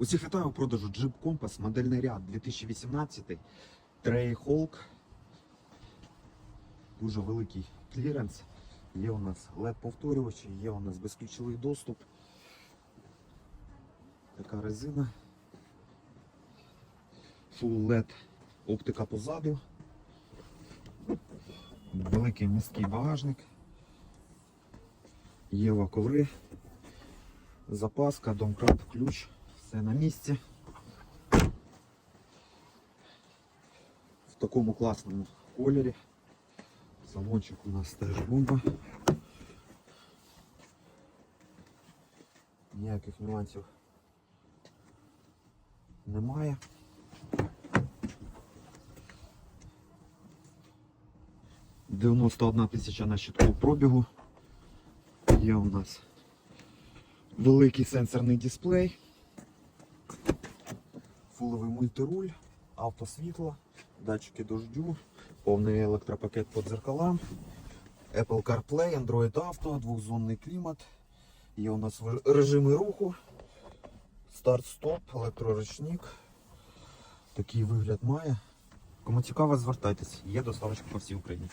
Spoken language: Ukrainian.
Усіх вітаю у продажу Jeep Compass, модельний ряд 2018, Трей Hulk. Дуже великий кліренс. Є у нас LED-повторювачі, є у нас безключовий доступ. Така резина. Full LED оптика позаду. Великий міський багажник. Єва коври. Запаска, домкрат, ключ, все на місці. В такому класному кольорі. Салончик у нас теж бомба. Ніяких нюансів немає. Дев'яносто одна тисяча на щитку пробігу. Є у нас великий сенсорний дисплей, фуловий мультируль, автосвітло, датчики дождю, повний електропакет по дзеркалам, Apple CarPlay, Android Auto, двохзонний клімат. Є у нас режими руху, старт-стоп, електроручник. Такий вигляд має. Кому цікаво, звертайтесь. Є доставочка по всій Україні.